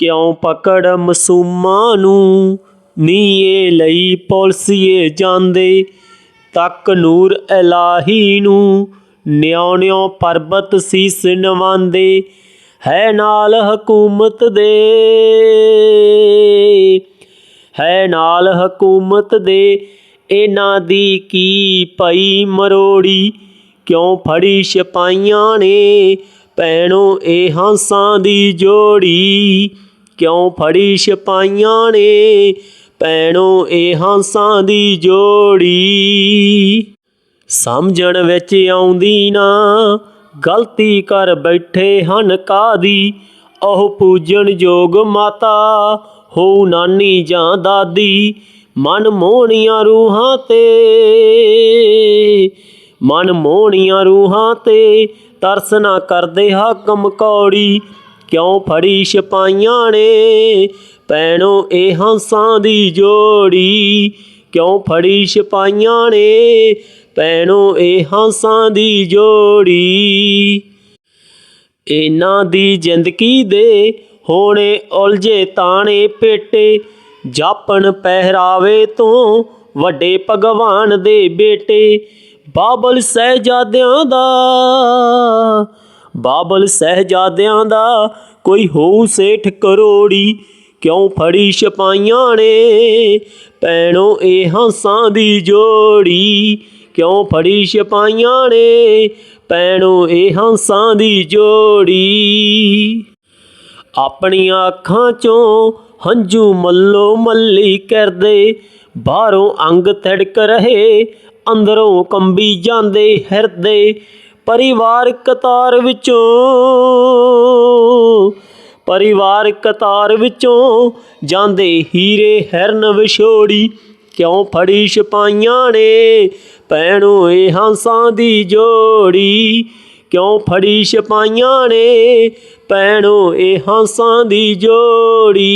ਕਿਉਂ ਪਕੜ ਮਸੂਮਾਂ ਨੂੰ? ਨੀਏ ਲਈ ਪੁਲਸੀਏ ਜਾਂਦੇ, ਤੱਕ ਨੂਰ ਇਲਾਹੀ ਨੂੰ। ਨਿਉ ਨਿਉ ਪਰਬਤ ਸੀਸ ਨਵਾਂਦੇ ਹੈ ਨਾਲ ਹਕੂਮਤ ਦੇ। ਹੈ ਨਾਲ ਹਕੂਮਤ ਦੇ, ਇਹਨਾਂ ਦੀ ਕੀ ਪਈ ਮਰੋੜੀ? ਕਿਉਂ ਫੜੀ ਸਿਪਾਈਆਂ ਨੇ ਭੈਣੋ, ਇਹ ਹੰਸਾਂ ਦੀ ਜੋੜੀ? ਕਿਉਂ ਫੜੀ ਸਿਪਾਈਆਂ ਨੇ? ਭੈਣੋ, ਇਹ ਹੰਸਾਂ ਦੀ ਜੋੜੀ। ਸਮਝਣ ਵਿੱਚ ਆਉਂਦੀ ਨਾ, ਗਲਤੀ ਕਰ ਬੈਠੇ ਹਨ ਕਾਦੀ ਉਹ ਪੂਜਣ ਯੋਗ ਮਾਤਾ, ਹੋ ਨਾਨੀ ਜਾਂ ਦਾਦੀ, ਮਨ ਮੋਹਣੀਆਂ ਰੂਹਾਂ ਤੇ। ਮਨ ਮੋਹਣੀਆਂ ਰੂਹਾਂ ਤੇ ਤਰਸ ਨਾ ਕਰਦੇ ਹਾਕਮ ਕੌੜੀ ਕਿਉਂ ਫੜੀ ਸਿਪਾਈਆਂ ਨੇ? ਭੈਣੋ, ਇਹ ਹੰਸਾਂ ਦੀ ਜੋੜੀ ਕਿਉਂ ਫੜੀ ਸਿਪਾਈਆਂ ਨੇ? ਭੈਣੋ, ਇਹ ਹੰਸਾਂ ਦੀ ਜੋੜੀ ਇਹਨਾਂ ਦੀ ਜ਼ਿੰਦਗੀ ਦੇ ਹੋਣੇ ਉਲਝੇ ਤਾਣੇ ਪੇਟੇ ਜਾਪਣ ਪਹਿਰਾਵੇ ਤੋਂ ਵੱਡੇ ਭਗਵਾਨ ਦੇ ਬੇਟੇ ਬਾਬਲ ਸਹਿਜਾਦਿਆਂ ਦਾ ਬਾਬਲ ਸਹਿਜਾਦਿਆਂ ਦਾ ਕੋਈ ਹੋਊ ਸੇਠ ਕਰੋੜੀ। ਕਿਉਂ ਫੜੀ ਸਿਪਾਈਆਂ ਨੇ? ਭੈਣੋ, ਇਹ ਹੰਸਾਂ ਦੀ ਜੋੜੀ। ਕਿਉਂ ਫੜੀ ਸਿਪਾਈਆਂ ਨੇ? ਭੈਣੋ, ਇਹ ਹੰਸਾਂ ਦੀ ਜੋੜੀ। ਆਪਣੀਆਂ ਅੱਖਾਂ ਚੋਂ ਹੰਝੂ ਮੱਲੋ ਮੱਲੀ ਕਰਦੇ। ਬਾਹਰੋਂ ਅੰਗ ਤੜਕ ਰਹੇ, ਅੰਦਰੋਂ ਕੰਬੀ ਜਾਂਦੇ, ਹਿਰਦੇ। ਪਰਿਵਾਰ ਕਤਾਰ ਵਿੱਚੋਂ ਪਰਿਵਾਰ ਕਤਾਰ ਵਿੱਚੋਂ ਜਾਂਦੇ ਹੀਰੇ ਹਿਰਨ ਵਿਛੋੜੀ ਕਿਉਂ ਫੜੀ ਸਿਪਾਈਆਂ ਨੇ? ਭੈਣੋ, ਇਹ ਹੰਸਾਂ ਦੀ ਜੋੜੀ ਕਿਉਂ ਫੜੀ ਸਿਪਾਈਆਂ ਨੇ? ਭੈਣੋ, ਇਹ ਹੰਸਾਂ ਦੀ ਜੋੜੀ